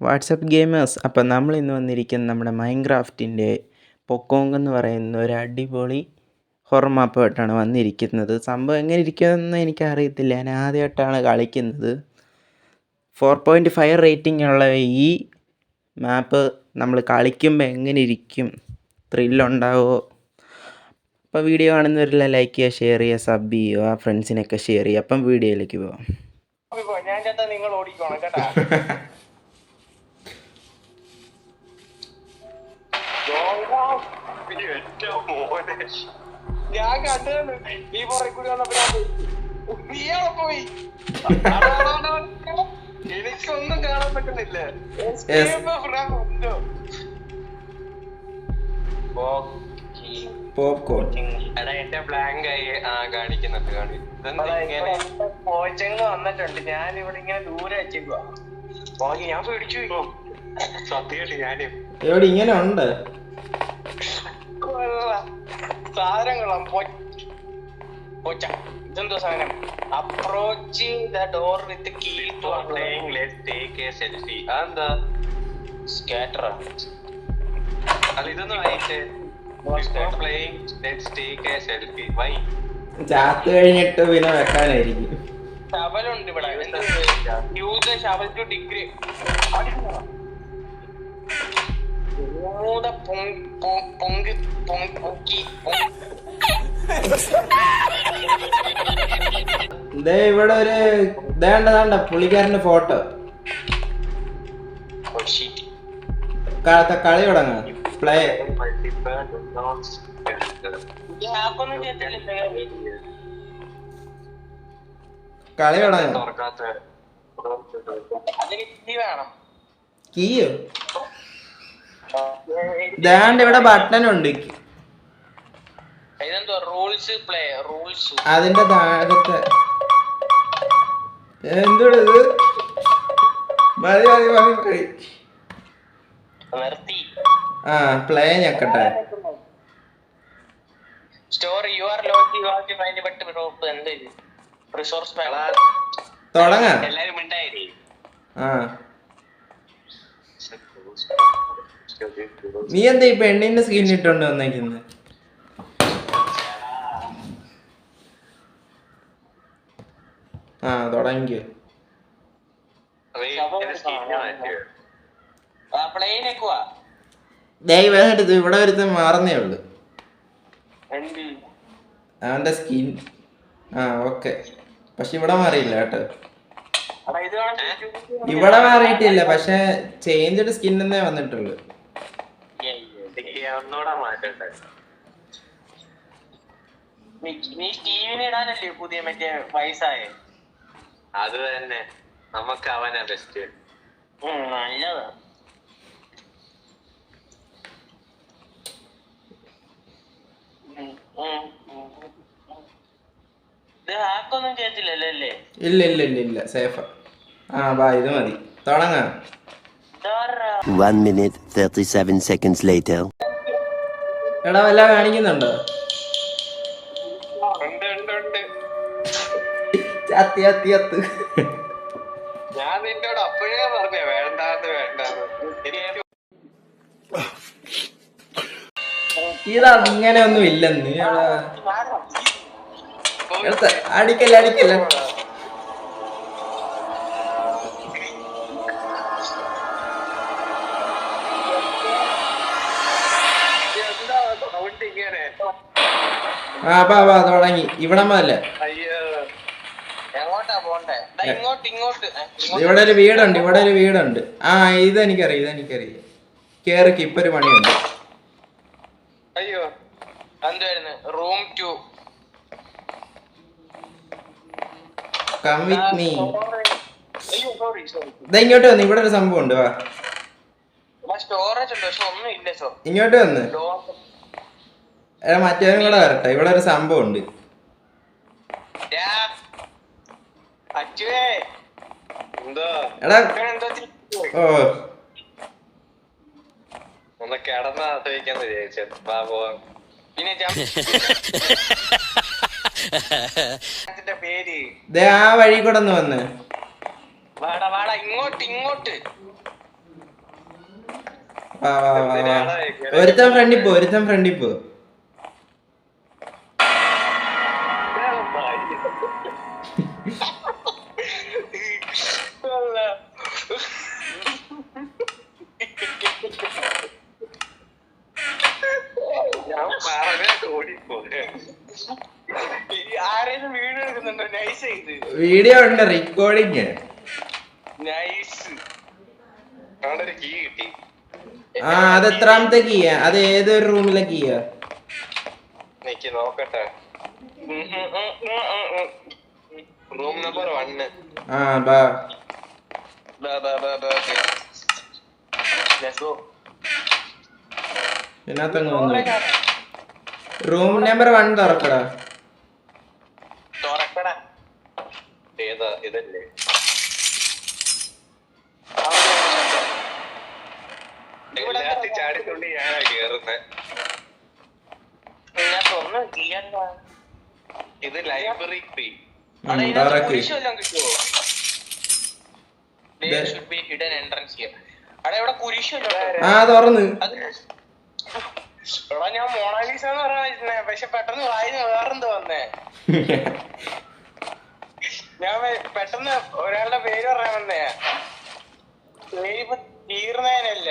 WhatsApp gamers. അപ്പം നമ്മൾ ഇന്ന് വന്നിരിക്കുന്ന നമ്മുടെ മൈൻക്രാഫ്റ്റിന്റെ പൊക്കോങ് എന്ന് പറയുന്ന ഒരു അടിപൊളി ഹൊറർ മാപ്പുമായിട്ടാണ് വന്നിരിക്കുന്നത്. സംഭവം എങ്ങനെ ഇരിക്കുമെന്ന് എനിക്കറിയത്തില്ല. ഞാൻ ആദ്യമായിട്ടാണ് കളിക്കുന്നത്. ഫോർ പോയിന്റ് ഫൈവ് റേറ്റിംഗ് ഉള്ള ഈ മാപ്പ് നമ്മൾ കളിക്കുമ്പോൾ എങ്ങനെ ഇരിക്കും? ത്രില്ലുണ്ടാവുമോ അപ്പോൾ വീഡിയോ കാണുന്നവരെല്ലാം ലൈക്ക് ചെയ്യുക ഷെയർ ചെയ്യുക സബ് ചെയ്യുക ഫ്രണ്ട്സിനൊക്കെ ഷെയർ ചെയ്യുക. അപ്പം വീഡിയോയിലേക്ക് പോവാം. ഞാൻ നിങ്ങൾ ഓടിക്കോണം കേട്ടാ. ഞാൻ കണ്ടു ഈ പുറകെ കൂടി വന്നപ്പോ. നീയാളെ പോയി എനിക്കൊന്നും കാണാൻ പറ്റുന്നില്ല. പോപ്കോൺ എടാ എന്റെ ബ്ലാങ്ക് ആയി ആ കാണിക്കുന്നുണ്ട് കാണി കോച്ചങ്ങ് വന്നിട്ടുണ്ട് ഞാൻ ഇവിടെ ഇങ്ങനെ ദൂരെ വെച്ചേക്കുവാ ഞാൻ പേടിച്ചു. സത്യമായിട്ട് ഞാനും ഇവിടെ ഇങ്ങനെ ഉണ്ട് കൊള്ളാം. പോച്ച. കൊള്ളാം പൊ- പൊച്ച ഇതെന്തോ സാധനം approaching the door with key to playing let take a selfie അതെന്താ? സ്കാറ്റർ അല്ല ഇതൊന്നും വായിച്ചേ playing let's take a selfie why ചാത്ത് കഴിഞ്ഞിട്ട് പിന്നെ വെക്കാനായിരിക്കും. ശബലുണ്ട് ഇവിടെ. ശബൽ ടു ഡിഗ്രി പൊങ്ക് പൊങ്ക് പൊക്കി ഇവിടെ ഒരു ദേണ്ട ദാണ്ട പുള്ളിക്കാരന്റെ ഫോട്ടോ. കളി തുടങ്ങും. പ്ലേ കളി തുടങ്ങും. കീയോ? ദേണ്ട ഇവിടെ ബട്ടൺ ഉണ്ട്. റൂൾസ് പ്ലേ റൂൾസ് അതിന്റെ താഴത്തെ. എന്തുടെ ഇത്? മതി മതി മതി ആ play ഞെക്കട്ടെ store you are lock you are to find but drop എന്ത്? റിസോഴ്സ് തുടങ്ങാം. എല്ലാരും മിണ്ടായി ആ. നീ എന്താ ഈ പെണ്ണിന്റെ സ്കിൻ ഇട്ടോണ്ട് വന്നേക്കുന്നത് ആ തുടങ്ങിയോ ദയവായിട്ട് ഇവിടെ ഒരു മാറുന്നേ ഉള്ളു. അവന്റെ സ്കിൻ ആ ഓക്കെ പക്ഷെ ഇവിടെ മാറിയില്ല കേട്ടോ. ഇത് ഇവിടെ മാറിയിട്ടില്ല പക്ഷെ ചേഞ്ച്ഡ് സ്കിൻ എന്നേ വന്നിട്ടുള്ളൂ. ഒന്നൂടെ മാറ്റണ്ടേ. നീ സ്റ്റീവിനെ ഇടാനല്ലേ പുതിയ മറ്റേ വയസ്സായ? അത് തന്നെ. നമുക്ക് അവനാ ബെസ്റ്റ് നല്ലതാ. ഇല്ല ഇല്ല ഇല്ല ഇല്ല. സേഫ. ആ ബാ ഇത് മതി. തുടങ്ങാം. ഇതാരാ? One minute, 37 seconds later. എടാ വല്ല കാണിക്കുന്നുണ്ടോ? ഇതാ ചത്തി ചത്തി ചത്ത്. ഞാൻ നിന്നോട് അപ്പോഴേ പറഞ്ഞേ വേണ്ടാന്ന് വേണ്ടാന്ന്. എനിക്ക് ഇത് അങ്ങനെ ഒന്നും ഇല്ലെന്ന്. അടിക്കല്ല അടിക്കല്ല. ആ ബാ ബാ തുടങ്ങി ഇവിടെ അല്ലേ. ഇവിടെ ഒരു വീടുണ്ട് ഇവിടെ ഒരു വീടുണ്ട്. ആ ഇതെനിക്കറിയാം ഇതെനിക്കറിയാം. കേറിക്ക് ഇപ്പൊ ഒരു പണിയുണ്ട്. അയ്യോ room to come with me ഇങ്ങോട്ട് വന്ന് ഇവിടെ ഒരു സംഭവം ഉണ്ട് വാ സ്റ്റോറേജ് ഉണ്ട് പക്ഷെ ഒന്നും ഇല്ല സോ ഇങ്ങോട്ട് വന്ന്. എടാ മറ്റേ കൂടെ വരട്ടെ. ഇവിടെ ഒരു സംഭവം ഉണ്ട്. ഓ. ഒന്ന് കിടന്ന് ആസ്വദിക്കാന്ന് വിചാരിച്ചു. പിന്നെ പേര്. ആ വഴി കൂടെ ഒന്ന് വന്ന്. വാടാ വാടാ ഇങ്ങോട്ട് ഇങ്ങോട്ട്. ഒരുത്തൻ ഫ്രണ്ടിൽ പോ ഒരുത്തൻ ഫ്രണ്ടിൽ വീഡിയോ ഉണ്ട് റെക്കോർഡിങ് നൈസ് ഒരു കീ കിട്ടി. ആ അത് എത്രാമത്തെ കീയ അത് ഏതൊരു റൂമിലെ കീയാ നിക്ക് നോക്കട്ടെ. റൂം നമ്പർ വണ്ണ് ആ ബാ. ഇതിനകത്തങ്ങ് വന്നു. റൂം നമ്പർ വൺ തുറക്കടാ തുറക്കടാ ഏതാ ഇതല്ലേ എല്ലാത്തി ചാടിക്കൊണ്ട് ഞാനാ കേറുന്നെ ഇതിനകത്തൊന്നും ചെയ്യണ്ട ഇത് ലൈബ്രറി ഫീ ഉം, തുറക്ക് കുരിശെല്ലാം കിട്ടുമോ ഇത്- should be hidden entrance here അവിടെ ഇവിടെ കുരിശല്ലോ ആ തുറന്ന്. ഞാൻ മോണാലിസ എന്ന് പറഞ്ഞ പക്ഷെ പെട്ടെന്ന് വായിന്ന് വേറെന്ത് വന്നേ. ഞാൻ പെട്ടെന്ന് ഒരാളുടെ പേര് പറയാൻ വന്നേ. പേര് ഇപ്പൊ തീർന്നേനല്ല.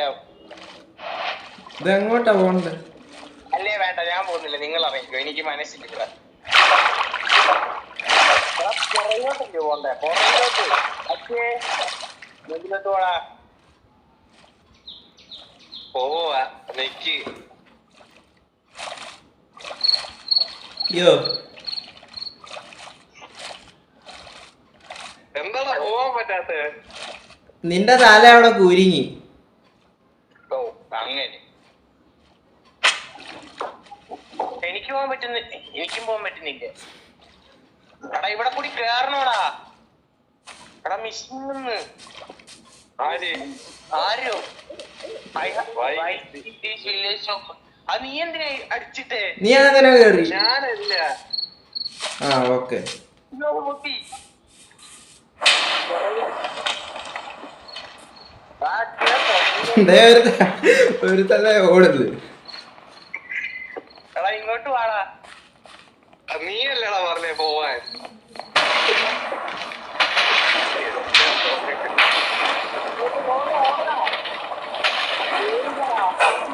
ഇത് എങ്ങോട്ടാ പോണ്ടത് അല്ലേ വേണ്ട ഞാൻ പോകുന്നില്ല. നിങ്ങൾ അറിയിക്കോ എനിക്ക് മനസ്സിലില്ല. പോണ്ടേ പുറകിലോട്ട് അച്ഛേ മുന്നിലോട്ട് പോടാ പോവാ നിക്ക്. അയ്യോ എന്താടാ പോവാൻ പറ്റാത്ത നിന്റെ തല അവിടെ കുരുങ്ങി. ഓ അങ്ങനെ. എനിക്ക് പോകാൻ പറ്റുന്ന എനിക്കും പോകാൻ പറ്റുന്നില്ല. എടാ ഇവിടെ കൂടി കേറണോടാ. എടാ മിസ്സിന്ന് ആര്? ആരോ? village of- അത് നീ എന്തിനാ അടിച്ചിട്ടേ? നീ അങ്ങനെ കേറി? ഞാനല്ല. ആ ഓക്കെ. ഒരു തല ഓടുന്നത് എടാ ഇങ്ങോട്ട് വാടാ നീ അല്ലടാ Danger.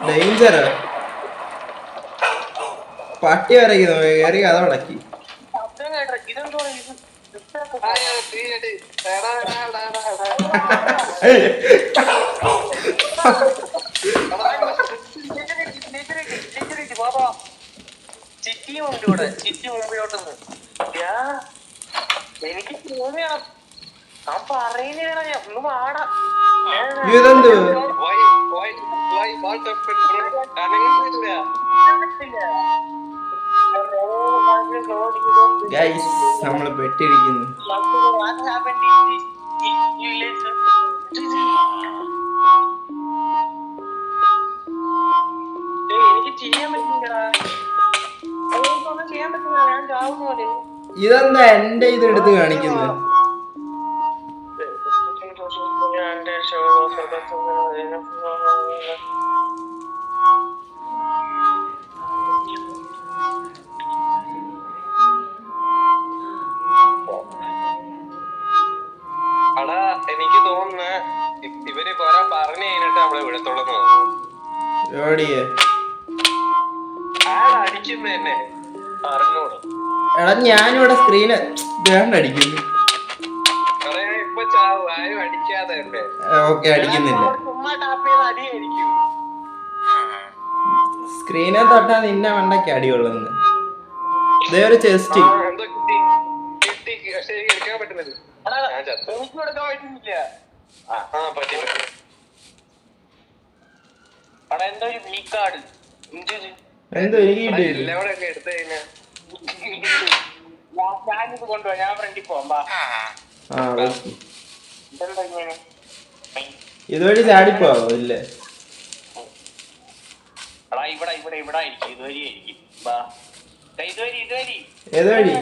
ഡേഞ്ചർ പട്ടി വരയ്ക്കുന്നു കയറി കഥ മുടക്കി. ചിറ്റിയും ഉണ്ട് ഇവിടെ ചിറ്റി മുമ്പിലോട്ടൊന്ന് എനിക്ക് തോന്നിയാണ് ഞാൻ പറയുന്നതാണ് ഞാൻ ഒന്ന് വാടാ ഇതെന്ത്. ഗൈസ് നമ്മൾ പെട്ടിരിക്കുന്നു എനിക്ക് ചെയ്യാൻ ഒന്നും ചെയ്യാൻ പറ്റില്ല. ഞാൻ ചാവുന്ന ഇതെന്താ എന്റെ ഇത് എടുത്ത് കാണിക്കുന്നത് എനിക്ക് തോന്നുന്നു ഇവർ കൊറേ പറഞ്ഞു കഴിഞ്ഞിട്ട് നമ്മളെ വിടത്തുള്ളൂ തോന്നുന്നു. എടാ ഞാനിവിടെ സ്ക്രീന് വേണ്ടടിക്കുന്നു ഓക്കെ അടിക്കുന്നില്ല. സ്ക്രീനെ തൊട്ടാ നിന്നെ മണ്ടയ്ക്ക് അടിയുള്ളെന്ന് ഇതേ ഒരു ചെസ്റ്റ് എന്തോ എനിക്ക് കിട്ടിയില്ല? ഞാനിത് കൊണ്ടുപോവാ ഞാൻ ഫ്രണ്ടിൽ പോവാം ഇതുവഴി ചാടിപ്പോവോ ഇല്ലേ. ഇവിടെ ഇവിടെ ഇവിടെ ആയിരിക്കും. ഇതുവഴി ആയിരിക്കും. ബാ. ദാ ഇതുവഴി ഇതുവഴി. ഏതുവഴി?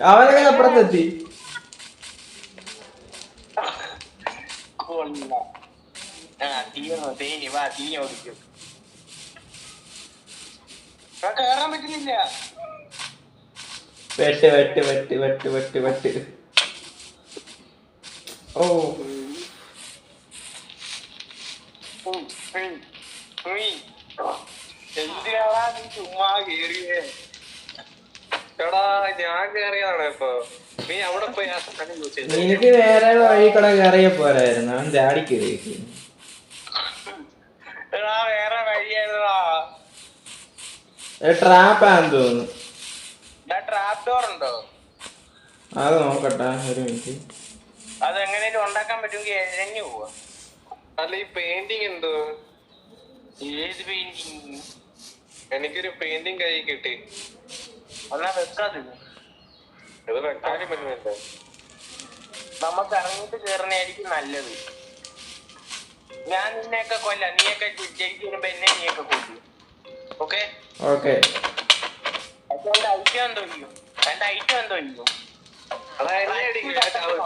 അവനൊക്കെ അപ്പുറത്തെത്തി. കൊള്ളാം. ആ തീർന്നു തേനി വാ തീനി ഓടിക്കും കേറാൻ പറ്റുന്നില്ല. വെട്ട് വെട്ട് വെട്ട് വെട്ട് വെട്ട് വെട്ട്. ഓ. എന്തിനാടാ നീ ചുമ്മാ കേറിയേ? എടാ ഞാൻ കേറിയാണ് ഇപ്പൊ. നീ അവിടെ പോയി ആ ചെയ്ത്. നിനക്ക് വേറെ വഴി കൂടെ കയറിയ പോരായിരുന്നു. അവൻ ചാടി കയറി എടാ വേറെ വഴിയായിരുന്നാ ട്രാപ്പാന്ന് തോന്നുന്നു. ട്രാപ്പ് ഡോർ ഉണ്ടോ? അത് നോക്കട്ടെ ഒരു മിനിറ്റ്. അത് എങ്ങനെയും ഉണ്ടാക്കാൻ പറ്റുമെങ്കിൽ എഴഞ്ഞു പോവാ. അല്ല ഈ പെയിന്റിങ് എന്തോ? ഏത് പെയിന്റിങ് എനിക്കൊരു പെയിന്റിങ് കൈ കിട്ടി. എന്നാ വെക്കാതെ ഇത് വെക്കാനും പറ്റുന്നില്ല. നമുക്ക് ഇറങ്ങിയിട്ട് കയറുന്നതായിരിക്കും നല്ലത്. ഞാൻ നിന്നെയൊക്കെ കൊല്ലാം. നീയൊക്കെ ജയിച്ചു വരുമ്പോ എന്നെ നീയൊക്കെ കൊല്ലും. ഓക്കെ? ഓക്കെ. അതുകൊണ്ട് ഐറ്റം എന്തോ ചെയ്യും. രണ്ട് ഐറ്റം എന്തോ ചെയ്യും. എടാ എന്നെ അടിക്കും ഞാൻ ചാവും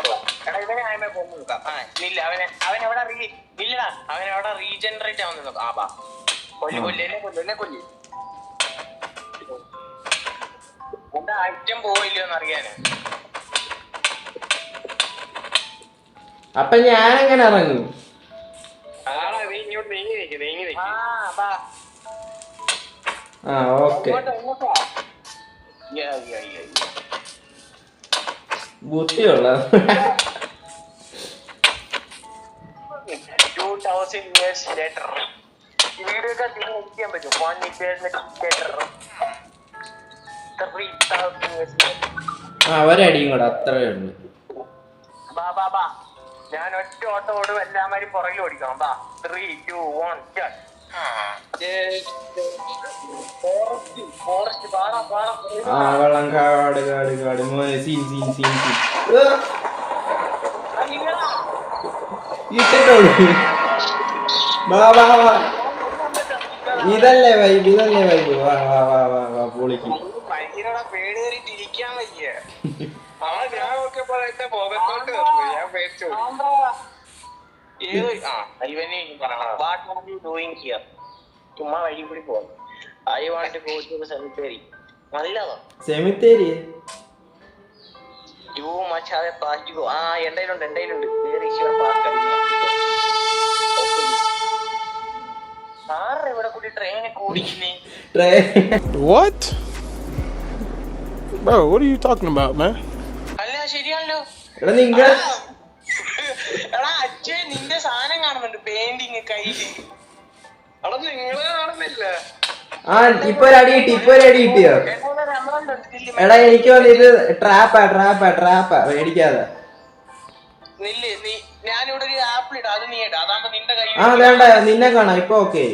എടാ ഇവനെ ആയമേ കൊന്നു നോക്കാം. ആ ഇല്ല അവനെ അവൻ എവിടെ റീ ഇല്ലടാ അവൻ എവിടെ റീജനറേറ്റ് ആവുന്ന നോക്കാം. ആ ബാ. കൊല്ലു കൊല്ലു കൊല്ലു എന്നെ എന്റെ ഐറ്റം പോയില്ലോ എന്ന് അറിയാന് അപ്പൊ ഞാൻ എങ്ങനെ ഇറങ്ങും ആ ഓക്കെ. ബുദ്ധിയുള്ള 2000 years later. ഈ വീഡിയോ ഒക്കെ തിരിഞ്ഞ് എഡിറ്റ് പറ്റും years later three thousand years ആ ഒരടിയും കൂടെ അത്രേ ഉള്ളു. ബാ ബാ ബാ. ഞാൻ ഒറ്റ ഓട്ടം ഓടും എല്ലാമാരും പുറകിൽ ഓടിക്കണം ബാ. ത്രീ ടു വൺ പാടാ ആ വെള്ളം കാട് കാട് കാട്. മോനെ സീൻ സീൻ സീൻ സീൻ ഇട്ടിട്ടുള്ളൂ വാ വാ വാ ഇതല്ലേ വൈബ് ഇതല്ലേ വൈബ് വാ വാ വാ വാ വാ പൊളിക്ക്. ഭയങ്കര പേടി കയറിയിട്ട് ഇരിക്കാൻ വയ്യ. ആ ഞാൻ നോക്കിയപ്പോ എന്റെ മുഖത്തോട്ട്. ഞാൻ പേടിച്ചു. ഏത് ആ ഇവന് what are you doing here ചുമ്മാ വഴി കൂടി പോകും. I want go to cemetery നല്ലതാ cemetery you much have a past go ആ എന്തേലുണ്ട് എന്തേലുണ്ട് വേറെ ഈശ്വർ പാർക്ക് ആരുടെ ഇവിടെ കൂടി? ട്രെയിനിൽ കൂടിക്കുന്നേ train What? Bro, what are you talking about, man? അല്ല ശരിയാണല്ലോ. എടാ നിങ്ങൾ എടാ അച്ഛൻ നിന്റെ സാധനം കാണുന്നുണ്ട് പെയിന്റിങ് കയ്യിൽ എടാ നിങ്ങളെ കാണുന്നില്ല ആ ഇപ്പൊ ഒരു അടി കിട്ടി ഇപ്പൊ ഒരു അടി കിട്ടിയോ? എടാ എനിക്ക് ഇത് ട്രാപ്പാ ട്രാപ്പാ ട്രാപ്പാ മേടിക്കാതെ ആ വേണ്ട നിന്നെ കാണാം ഇപ്പൊ ഓക്കെ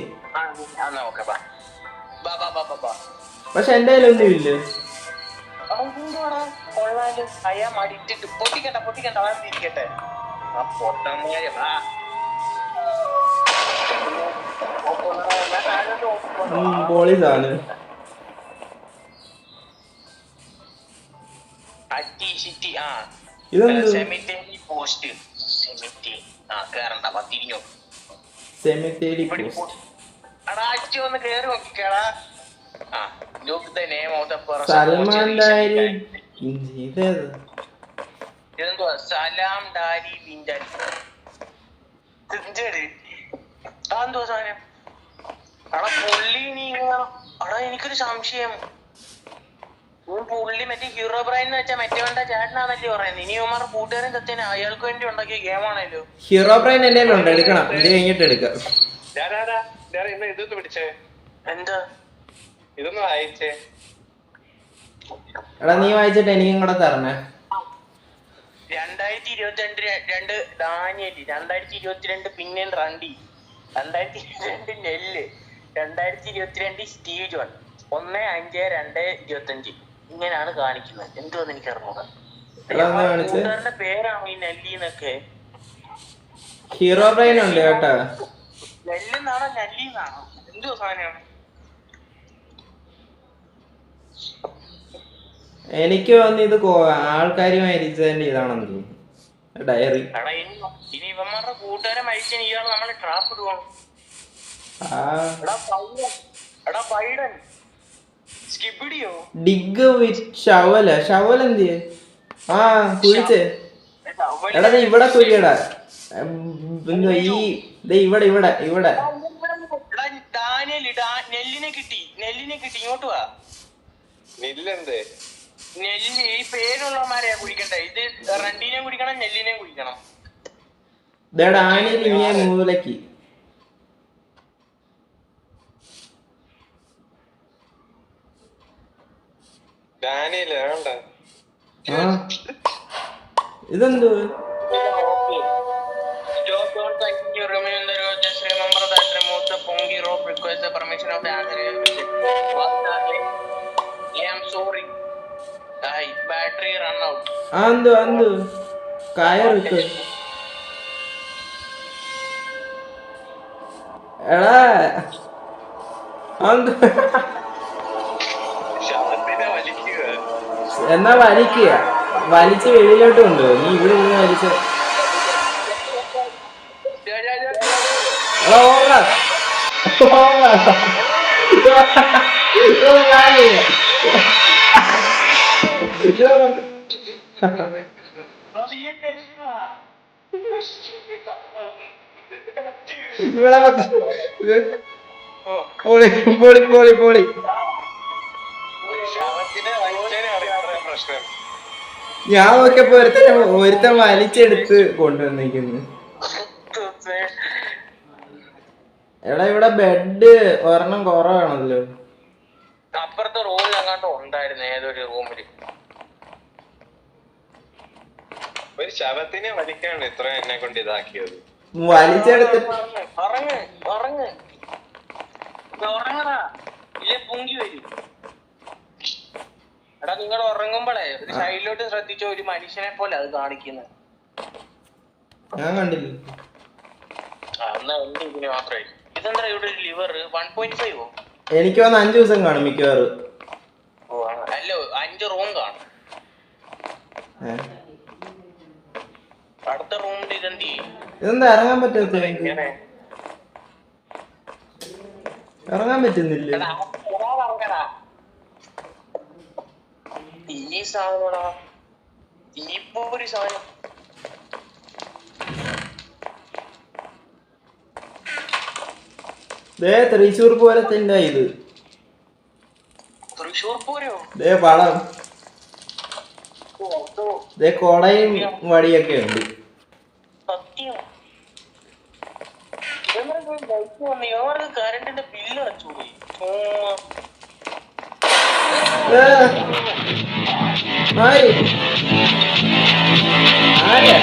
പക്ഷെ എന്റെ കയ്യിലൊന്നും ഇല്ല. പൊട്ടിക്കട്ടെ പൊട്ടിക്കട്ടെ ആ പൊട്ടന്നേരം ആ പോളീസാണ് സലാം ഡാരി വിൻഡൽ സാധനം? അടാ പുള്ളി അടാ എനിക്കൊരു സംശയം. പുള്ളി മറ്റേ ഹീറോ ബ്രൈൻ എന്ന് വെച്ചാൽ മറ്റേ വേണ്ട ചേട്ടനാന്നല്ലേ പറയുന്നത് ഇനി ഉമാർ കൂട്ടുകാരൻ സത്യന അയാൾക്ക് വേണ്ടി ഉണ്ടാക്കിയ ഗെയിമാണല്ലോ. ഹീറോ ബ്രൈൻ എന്റെ എടുക്കണം. ഇത് കഴിഞ്ഞിട്ട് എടുക്കാം. ഞാനാടാ ഞാൻ ഇതൊന്ന് പിടിച്ചേ. എന്താ? ഇതൊന്ന് വായിച്ചേ. എടാ നീ വായിച്ചിട്ട് എനിക്കും കൂടെ തരണേ. രണ്ടായിരത്തി ഇരുപത്തിരണ്ട് രണ്ട് ഡാനിയലി രണ്ടായിരത്തി ഇരുപത്തിരണ്ട് പിന്നെ റണ്ടി രണ്ടായിരത്തി ഇരുപത്തിരണ്ട് നെല്ല് രണ്ടായിരത്തി ഇരുപത്തിരണ്ട് സ്റ്റീവ് ജോൺ ഒന്ന് അഞ്ച് രണ്ട് ഇരുപത്തഞ്ച് ഇങ്ങനെയാണ് കാണിക്കുന്നത്. എന്തുവെന്ന് എനിക്ക് അറിഞ്ഞൂടാ പേരാണ്. കൂട്ടുകാരന്റെ ഈ നെല്ലിന്നൊക്കെ ഹീറോ ബ്രെയിൻ ഉണ്ട് കേട്ടോ നെല്ലെന്നാണോ നെല്ലിന്നാണോ? എന്തുവാ സാധനമാണ് എനിക്ക് തോന്നുന്നു ഇത് ആൾക്കാരുമായി ഇതാണെന്ന് തോന്നുന്നു. ഡയറി എടാ ഇനി ഇവന്മാരുടെ കൂട്ടുകാരെ മരിച്ചാൽ ഇയാൾ നമ്മളെ ട്രാപ്പ് ഇടുവാണ് ആ. എടാ പൈഡൻ. എടാ പൈഡൻ. സ്കിബിഡിയോ? ഡിഗ് വിത്ത് ഷവല ഷവൽ എന്ത് ആ കുഴിച്ചേ. എടാ ഇവിടെ കുഴിയടാ. ഈ ഇവിടെ ഇവിടെ ഇവിടെ. എടാ ഡാനിയൽ ഡാ- നെല്ലിനെ കിട്ടി. നെല്ലിനെ കിട്ടി. ഇങ്ങോട്ട് വാ. നില്ലെന്തേ നെല്ല് ഈ പേരുള്ളമാരെയാ കുടിക്കണ്ടേ? ഇത് റണ്ടീനെയും കുടിക്കണം നെല്ലിനെയും കുടിക്കണം. മൂലക്ക് ഇതെന്തോ? Don't thank you. Remain the road. Just ആ എന്തോ എന്തോ കയറിക്ക് എടാ. അതെന്തോ ശവത്തിനെ വലിക്കുക. എന്നാ വലിക്കുക? വലിച്ച് വെളിയിലോട്ട് കൊണ്ടുപോ നീ ഇവിടെ നിന്ന് വലിച്ച. Yeah, yeah, ഞാനില്ല. ഇവിടെ. പോളി പൊളി പൊളി പോളി ഞാൻ നോക്കിയപ്പോ ഒരുത്തനെ ഒരുത്തൻ വലിച്ചെടുത്ത് കൊണ്ടുവന്നിരിക്കുന്നു എടാ ഇവിടെ ബെഡ് ഒരെണ്ണം കുറവാണല്ലോ അപ്പുറത്തെ റൂമിൽ അങ്ങാണ്ട് ഉണ്ടായിരുന്നു ഏതൊരു റൂമിൽ ഒരു ശവത്തിനെ വലിക്കാണ് ഇത്ര എന്നെ കൊണ്ട് ഇതാക്കിയത്. വലിച്ചെടുത്ത് ഉറങ്ങ് ഉറങ്ങ് ഉറങ്ങടാ. ഇല്ലേ പൊങ്കി വരും. എടാ നിങ്ങൾ ഉറങ്ങുമ്പോഴേ ഒരു സൈഡിലോട്ട് ശ്രദ്ധിച്ച ഒരു മനുഷ്യനെ പോലെ അത് കാണിക്കുന്നത് ഞാൻ കണ്ടില്ല. എന്നാ എന്റെ ഇതിന് മാത്രമേ ഇതെന്താ ഇവിടെ ഒരു ലിവർ? വൺ പോയിന്റ് ഫൈവോ എനിക്ക് വന്ന് അഞ്ചു ദിവസം കാണും മിക്കവാറും. ഓ അല്ല അഞ്ച് റൂം കാണും. അടുത്ത റൂമിൽ ഇതെന്തി ഇതെന്താ ഇറങ്ങാൻ പറ്റാത്ത ഇറങ്ങാൻ പറ്റുന്നില്ല. ഈ സാധനടാ ഇപ്പൊ സാധനം. ദേ തൃശ്ശൂർ ഉണ്ടാ ഇത് തൃശ്ശൂർ പൂരോ? ദേ പടം കൊടയും വടിയൊക്കെ ഉണ്ട്. കറണ്ടിന്റെ ബില്ല് അടച്ചു ആര്?